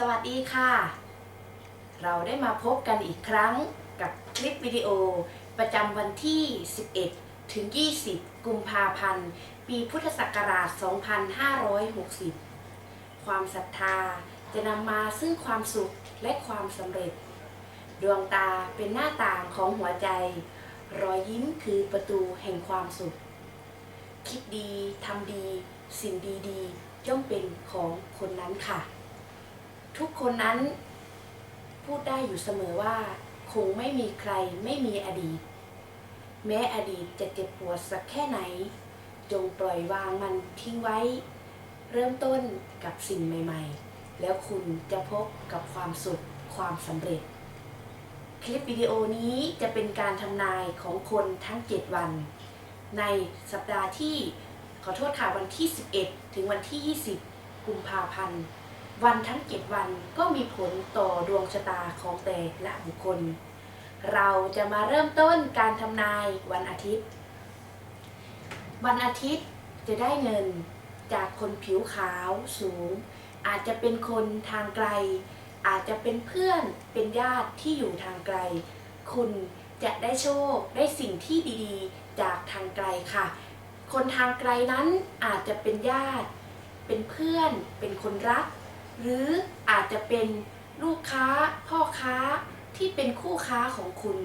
สวัสดีค่ะ เราได้มาพบกันอีกครั้งกับคลิปวิดีโอ ประจำวันที่ 11 ถึง 20 กุมภาพันธ์ ปีพุทธศักราช 2560 ความศรัทธาจะนำมาซึ่งความสุขและความสำเร็จ ดวงตาเป็นหน้าต่างของหัวใจ รอยยิ้มคือประตูแห่งความสุข คิดดีทำดี สิ่งดีๆย่อมเป็นของคนนั้นค่ะ ทุกคนนั้นพูดได้อยู่เสมอว่า คงไม่มีใครไม่มีอดีต แม้อดีตจะเจ็บปวดสักแค่ไหน จงปล่อยวางมันทิ้งไว้ เริ่มต้นกับสิ่งใหม่ ๆ แล้วคุณจะพบกับความสุขความสำเร็จ คลิปวิดีโอนี้จะเป็นการทำนายของคนทั้ง 7 วัน ในสัปดาห์ที่ขอโทษค่ะวันที่ 11 ถึงวันที่ 20 กุมภาพันธ์ วันทั้ง7วันก็มีผลต่อดวงชะตาของแต่ละบุคคล เราจะมาเริ่มต้นการทำนายวันอาทิตย์ วันอาทิตย์จะได้เงินจากคนผิวขาวสูง อาจจะเป็นคนทางไกล อาจจะเป็นเพื่อนเป็นญาติที่อยู่ทางไกล คุณจะได้โชคได้สิ่งที่ดีๆ จากทางไกลค่ะ คนทางไกลนั้นอาจจะเป็นญาติ เป็นเพื่อน เป็นคนรัก หรืออาจจะเป็นลูกค้าพ่อค้าที่เป็นคู่ค้าของคุณ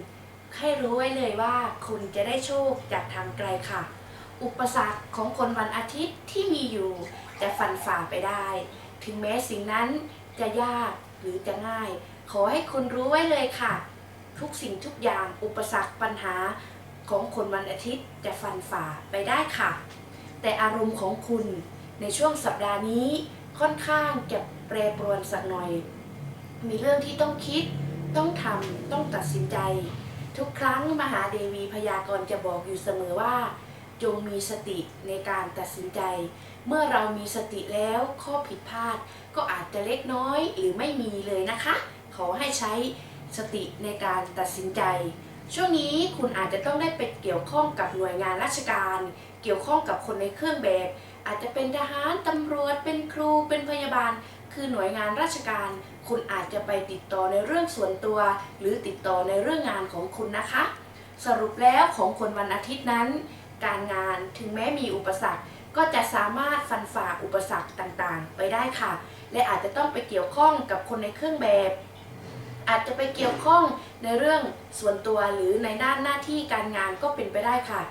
ให้รู้ไว้เลยว่าคุณจะได้โชคจากทางไกลค่ะ อุปสรรคของคนวันอาทิตย์ที่มีอยู่จะฟันฝ่าไปได้ ถึงแม้สิ่งนั้นจะยากหรือจะง่าย ขอให้คุณรู้ไว้เลยค่ะ ทุกสิ่งทุกอย่างอุปสรรคปัญหาของคนวันอาทิตย์จะฟันฝ่าไปได้ค่ะ แต่อารมณ์ของคุณในช่วงสัปดาห์นี้ค่อนข้างจะ รปรวนสักหน่อย มีเรื่องที่ต้องคิด ต้องทำต้องตัดสินใจ ทุกครั้งมหาเดวีพยากรณ์จะบอกอยู่เสมอว่า จงมีสติในการตัดสินใจ เมื่อเรามีสติแล้วข้อผิดพลาดก็อาจจะเล็กน้อยหรือไม่มีเลยนะคะ ขอให้ใช้สติในการตัดสินใจ ช่วงนี้คุณอาจจะต้องได้ไปเกี่ยวข้องกับหน่วยงานราชการ เกี่ยวข้องกับคนในเครื่องแบบ อาจจะเป็นทหาร ตำรวจ เป็นครู เป็นพยาบาล คือหน่วยงานราชการ คุณอาจจะไปติดต่อในเรื่องส่วนตัว หรือติดต่อในเรื่องงานของคุณนะคะ สรุปแล้วของคนวันอาทิตย์นั้น การงานถึงแม้มีอุปสรรคก็จะสามารถฟันฝ่าอุปสรรคต่างๆ ไปได้ค่ะ และอาจจะต้องไปเกี่ยวข้องกับคนในเครื่องแบบ อาจจะไปเกี่ยวข้องในเรื่องส่วนตัวหรือในด้านหน้าที่การงานก็เป็นไปได้ค่ะ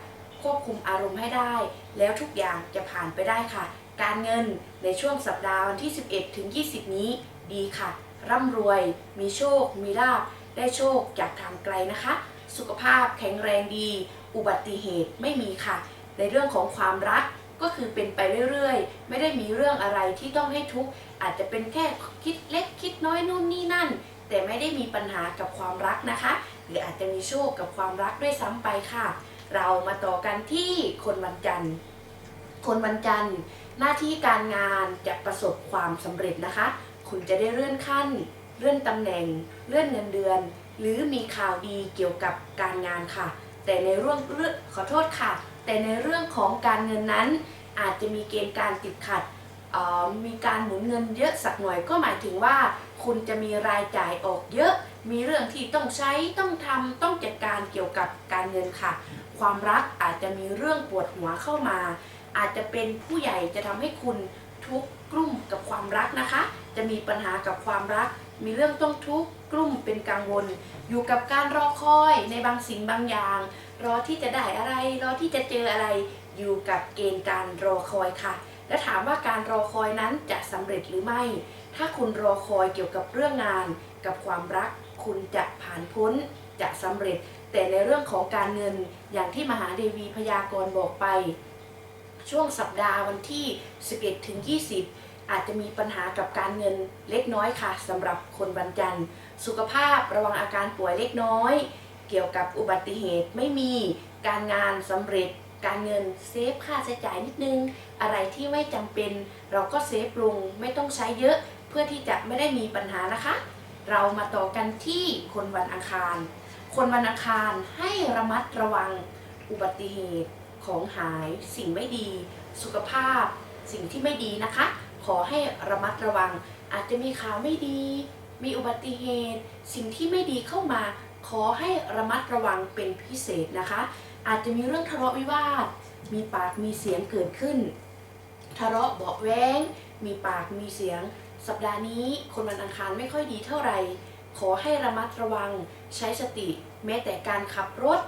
ควบคุมอารมณ์ให้ได้ แล้วทุกอย่างจะผ่านไปได้ค่ะ การเงินในช่วงสัปดาห์วันที่ 11 ถึง 20 นี้ ดีค่ะ ร่ำรวย มีโชค มีลาภได้โชคจากทางไกลนะคะ สุขภาพแข็งแรงดี อุบัติเหตุไม่มีค่ะ ในเรื่องของความรักก็คือเป็นไปเรื่อยๆ ไม่ได้มีเรื่องอะไรที่ต้องให้ทุกข์ อาจจะเป็นแค่คิดเล็กคิดน้อยนู่นนี่นั่น แต่ไม่ได้มีปัญหากับความรักนะคะ หรืออาจจะมีโชคกับความรักด้วยซ้ำไปค่ะ เรามาต่อกันที่คนวันจันทร์ คนวันจันทร์หน้าที่การงานจะประสบความสำเร็จนะคะ คุณจะได้เลื่อนขั้น เลื่อนตำแหน่ง เลื่อนเงินเดือน หรือมีข่าวดีเกี่ยวกับการงานค่ะ แต่ในเรื่องเรื่องขอโทษค่ะ แต่ในเรื่องของการเงินนั้น อาจจะมีเกณฑ์การติดขัดออมีการหมุนเงินเยอะสักหน่อยก็หมายถึงว่า คุณจะมีรายจ่ายออกเยอะ มีเรื่องที่ต้องใช้ต้องทำต้องจัดการเกี่ยวกับการเงินค่ะ ความรักอาจจะมีเรื่องปวดหัวเข้ามา อาจจะเป็นผู้ใหญ่จะทำให้คุณทุกข์กลุ่มกับความรักนะคะ จะมีปัญหากับความรัก มีเรื่องต้องทุกข์กลุ่มเป็นกังวล อยู่กับการรอคอยในบางสิ่งบางอย่าง รอที่จะได้อะไร รอที่จะเจออะไร อยู่กับเกณฑ์การรอคอยค่ะ และถามว่าการรอคอยนั้นจะสำเร็จหรือไม่ ถ้าคุณรอคอยเกี่ยวกับเรื่องงาน กับความรัก คุณจะผ่านพ้นจะสำเร็จ แต่ในเรื่องของการเงินอย่างที่มหาเดวีพยากรณ์บอกไป ช่วงสัปดาห์วันที่ 11ถึง20 อาจจะมีปัญหากับการเงินเล็กน้อยค่ะสำหรับคนวันจันทร์ สุขภาพระวังอาการป่วยเล็กน้อย เกี่ยวกับอุบัติเหตุไม่มีการงานสำเร็จการเงินเซฟค่าใช้จ่ายนิดนึง อะไรที่ไม่จำเป็น เราก็เซฟลงไม่ต้องใช้เยอะ เพื่อที่จะไม่ได้มีปัญหานะคะ เรามาต่อกันที่คนวันอังคาร คนวันอังคารให้ระมัดระวังอุบัติเหตุ ของหาย สิ่งไม่ดี สุขภาพ สิ่งที่ไม่ดีนะคะ ขอให้ระมัดระวัง อาจจะมีข่าวไม่ดี มีอุบัติเหตุ สิ่งที่ไม่ดีเข้ามา ขอให้ระมัดระวังเป็นพิเศษนะคะ อาจจะมีเรื่องทะเลาะวิวาท มีปากมีเสียงเกิดขึ้น ทะเลาะเบาะแว้ง มีปากมีเสียง สัปดาห์นี้คนวันอังคารไม่ค่อยดีเท่าไหร่ขอให้ระมัดระวังใช้สติ แม้แต่การขับรถ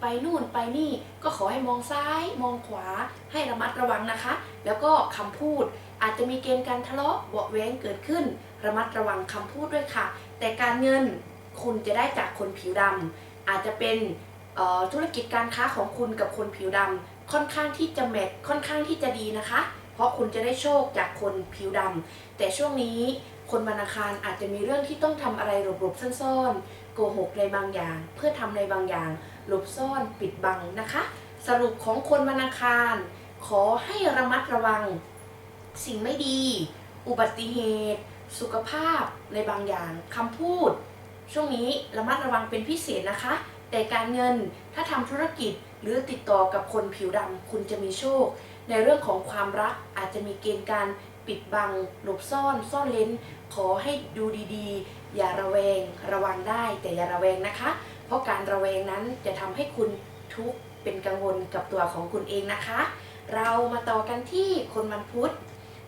ไปนู่นไปนี่ก็ขอให้มองซ้าย มองขวาให้ระมัดระวังนะคะ แล้วก็คำพูดอาจจะมีเกณฑ์การทะเลาะเบาแว้งเกิดขึ้น ระมัดระวังคำพูดด้วยค่ะ แต่การเงินคุณจะได้จากคนผิวดำอาจจะเป็นธุรกิจการค้าของคุณกับคนผิวดำค่อนข้างที่จะแมทค่อนข้างที่จะดีนะคะ เพราะคุณจะได้โชคจากคนผิวดำแต่ช่วงนี้คนวันอังคารอาจจะมีเรื่องที่ต้องทำอะไรหลบๆซ่อนๆ โกหกในบางอย่าง เพื่อทำในบางอย่าง หลบซ่อนปิดบังนะคะ สรุปของคนวันอังคาร ขอให้ระมัดระวัง สิ่งไม่ดี อุบัติเหตุ สุขภาพในบางอย่างคำพูด ช่วงนี้ระมัดระวังเป็นพิเศษนะคะ แต่การเงินถ้าทำธุรกิจหรือติดต่อกับคนผิวดำคุณจะมีโชค ในเรื่องของความรักอาจจะมีเกณฑ์การปิดบัง หลบซ่อน ซ่อนเลนขอให้ดูดีๆ อย่าระแวงระวังได้แต่อย่าระแวงนะคะ เพราะการระแวงนั้นจะทำให้คุณทุกข์เป็นกังวลกับตัวของคุณเองนะคะ เรามาต่อกันที่คนวันพุธ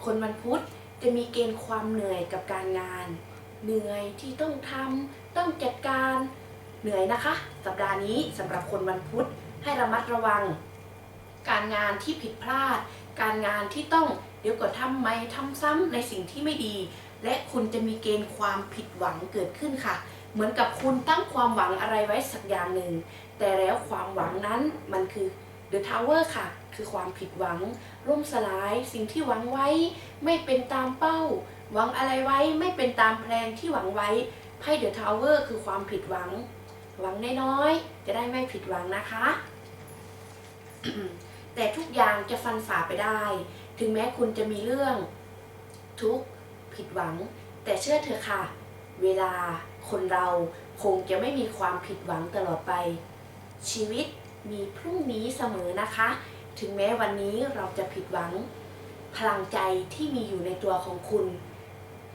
คนวันพุธจะมีเกณฑ์ความเหนื่อยกับการงาน เหนื่อยที่ต้องทำต้องจัดการเหนื่อยนะคะ สัปดาห์นี้สำหรับคนวันพุธให้ระมัดระวัง การงานที่ผิดพลาด การงานที่ต้องเดี๋ยวก็ทำไม่ทำซ้ำในสิ่งที่ไม่ดี และคุณจะมีเกณฑ์ความผิดหวังเกิดขึ้นค่ะ เหมือนกับคุณตั้งความหวังอะไรไว้สักอย่างหนึ่ง แต่แล้วความหวังนั้นมันคือ The Tower ค่ะ คือความผิดหวังร่มสลาย สิ่งที่หวังไว้ ไม่เป็นตามเป้า หวังอะไรไว้ไม่เป็นตามแพลนที่หวังไว้ไพ่ The Tower คือความผิดหวัง หวังน้อยๆจะได้ไม่ผิดหวังนะคะ แต่ทุกอย่างจะฟันฝ่าไปได้ ถึงแม้คุณจะมีเรื่องทุกข์ ผิดหวัง แต่เชื่อเถอะค่ะ เวลาคนเราคงจะไม่มีความผิดหวังตลอดไป ชีวิตมีพรุ่งนี้เสมอนะคะ ถึงแม้วันนี้เราจะผิดหวัง พลังใจที่มีอยู่ในตัวของคุณ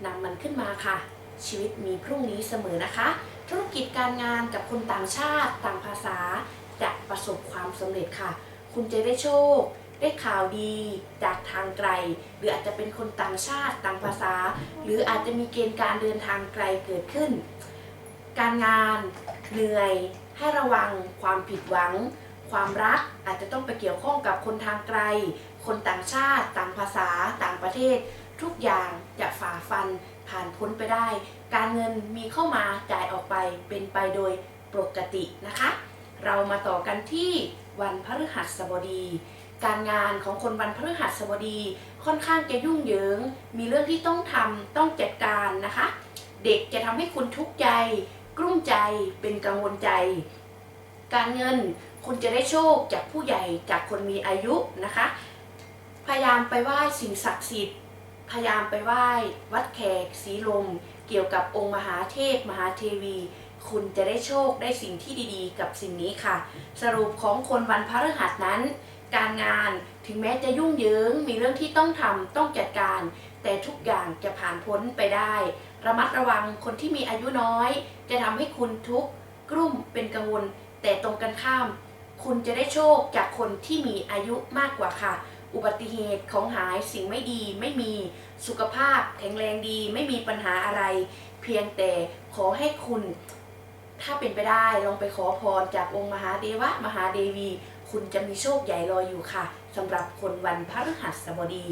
นำมันขึ้นมาค่ะ ชีวิตมีพรุ่งนี้เสมอนะคะ ธุรกิจการงานกับคนต่างชาติต่างภาษาจะประสบความสำเร็จค่ะ คุณจะได้โชค ได้ข่าวดีจากทางไกล หรืออาจจะเป็นคนต่างชาติต่างภาษา หรืออาจจะมีเกณฑ์การเดินทางไกลเกิดขึ้น การงานเหนื่อยให้ระวังความผิดหวัง ความรักอาจจะต้องไปเกี่ยวข้องกับคนทางไกล คนต่างชาติต่างภาษาต่างประเทศ ทุกอย่างจะฝ่าฟันผ่านพ้นไปได้ การเงินมีเข้ามาจ่ายออกไปเป็นไปโดยปกตินะคะ เรามาต่อกันที่วันพฤหัสบดี การงานของคนวันพฤหัสบดีค่อนข้างจะยุ่งเหยิง มีเรื่องที่ต้องทำต้องจัดการนะคะ เด็กจะทำให้คุณทุกข์ใจ กลุ้มใจเป็นกังวลใจ การเงินคุณจะได้โชคจากผู้ใหญ่จากคนมีอายุนะคะ พยายามไปไหว้สิ่งศักดิ์สิทธิ์พยายามไปไหว้วัดแขกสีลม เกี่ยวกับองค์มหาเทพมหาเทวี คุณจะได้โชคได้สิ่งที่ดีๆ กับสิ่งนี้ค่ะ สรุปของคนวันพฤหัสนั้น การงานถึงแม้จะยุ่งเหยิงมีเรื่องที่ต้องทำต้องจัดการ แต่ทุกอย่างจะผ่านพ้นไปได้ ระมัดระวังคนที่มีอายุน้อย จะทำให้คุณทุกข์กลุ่มเป็นกังวล แต่ตรงกันข้าม คุณจะได้โชคจากคนที่มีอายุมากกว่าค่ะ อุบัติเหตุของหายสิ่งไม่ดีไม่มีสุขภาพแข็งแรงดีไม่มีปัญหาอะไร เพียงแต่ขอให้คุณ ถ้าเป็นไปได้ลองไปขอพรจากองค์มหาเดวะมหาเดวี คุณจะมีโชคใหญ่รออยู่ค่ะสำหรับคนวันพฤหัสบดี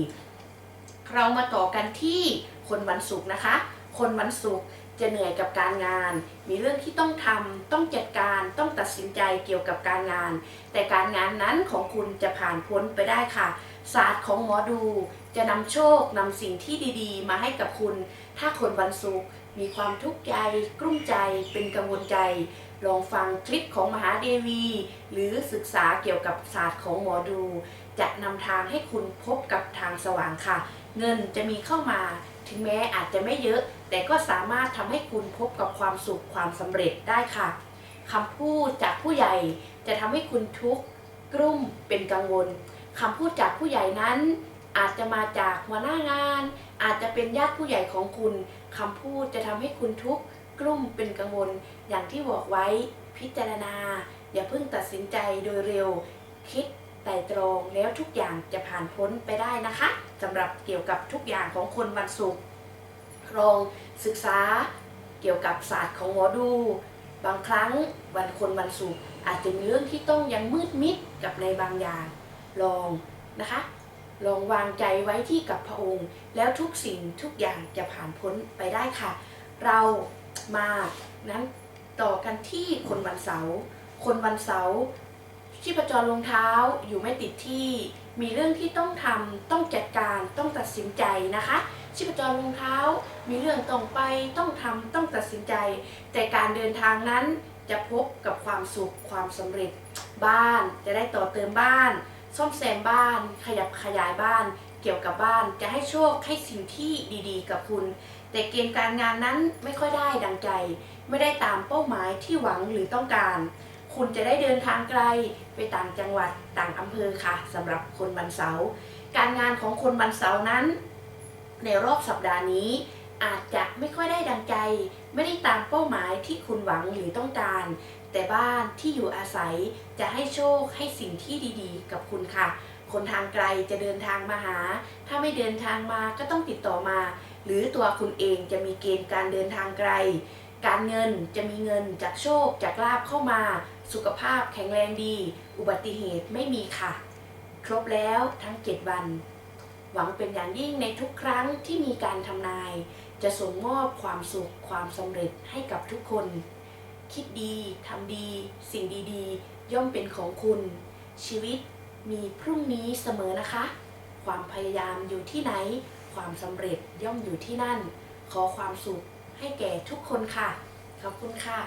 เรามาต่อกันที่คนวันศุกร์นะคะ คนวันศุกร์จะเหนื่อยกับการงาน มีเรื่องที่ต้องทำต้องจัดการ ต้องตัดสินใจเกี่ยวกับการงาน แต่การงานนั้นของคุณจะผ่านพ้นไปได้ค่ะ ศาสตร์ของหมอดูจะนำโชคนำสิ่งที่ดีๆ มาให้กับคุณ ถ้าคนวันศุกร์มีความทุกข์ใจ กลุ้มใจ เป็นกังวลใจ ลองฟังคลิปของมหาเดวี หรือศึกษาเกี่ยวกับศาสตร์ของหมอดู จะนำทางให้คุณพบกับทางสว่างค่ะ เงินจะมีเข้ามา ถึงแม้อาจจะไม่เยอะ แต่ก็สามารถทำให้คุณพบกับความสุขความสำเร็จได้ค่ะคำพูดจากผู้ใหญ่จะทำให้คุณทุกข์กลุ้มเป็นกังวลคำพูดจากผู้ใหญ่นั้น อาจจะมาจากหัวหน้างาน อาจจะเป็นญาติผู้ใหญ่ของคุณคำพูดจะทำให้คุณทุกข์ กลุ่มเป็นกังวล อย่างที่บอกไว้พิจารณา อย่าเพิ่งตัดสินใจโดยเร็ว คิดไตร่ตรองแล้วทุกอย่างจะผ่านพ้นไปได้นะคะสำหรับเกี่ยวกับทุกอย่างของคนวันศุกร์ลองศึกษาเกี่ยวกับศาสตร์ของหมอดู บางครั้งวันคนวันศุกร์อาจจะมีเรื่องที่ต้องยังมืดมิดกับในบางอย่าง ลองนะคะ ลองวางใจไว้ที่กับพระองค์ แล้วทุกสิ่งทุกอย่างจะผ่านพ้นไปได้ค่ะ เรา มานั้นต่อกันที่คนวันเสาร์คนวันเสาร์ชีพจรลงเท้าอยู่ไม่ติดที่ มีเรื่องที่ต้องทำต้องจัดการต้องตัดสินใจนะคะชีพจรลงเท้า มีเรื่องต้องไปต้องทำต้องตัดสินใจ แต่การเดินทางนั้นจะพบกับความสุขความสำเร็จ บ้านจะได้ต่อเติมบ้าน ซ่อมแซมบ้าน ขยับขยายบ้าน เกี่ยวกับบ้านจะให้โชคให้สิ่งที่ดีๆ กับคุณ แต่เกณฑ์การงานนั้นไม่ค่อยได้ดังใจ ไม่ได้ตามเป้าหมายที่หวังหรือต้องการ คุณจะได้เดินทางไกลไปต่างจังหวัดต่างอำเภอค่ะสำหรับคนวันเสาร์การงานของคนวันเสาร์นั้น ในรอบสัปดาห์นี้ อาจจะไม่ค่อยได้ดังใจ ไม่ได้ตามเป้าหมายที่คุณหวังหรือต้องการ แต่บ้านที่อยู่อาศัยจะให้โชคให้สิ่งที่ดี ๆ กับคุณค่ะ คนทางไกลจะเดินทางมาหา ถ้าไม่เดินทางมาก็ต้องติดต่อมา หรือตัวคุณเองจะมีเกณฑ์การเดินทางไกล การเงินจะมีเงินจากโชคจากลาบเข้ามา สุขภาพแข็งแรงดี อุบัติเหตุไม่มีค่ะ ครบแล้วทั้ง 7 วัน หวังเป็นอย่างยิ่งในทุกครั้งที่มีการทำนาย จะส่งมอบความสุขความสำเร็จให้กับทุกคน คิดดีทำดี สิ่งดีๆ ย่อมเป็นของคุณ ชีวิต มีพรุ่งนี้เสมอนะคะ ความพยายามอยู่ที่ไหน ความสำเร็จย่อมอยู่ที่นั่น ขอความสุขให้แก่ทุกคนค่ะ ขอบคุณค่ะ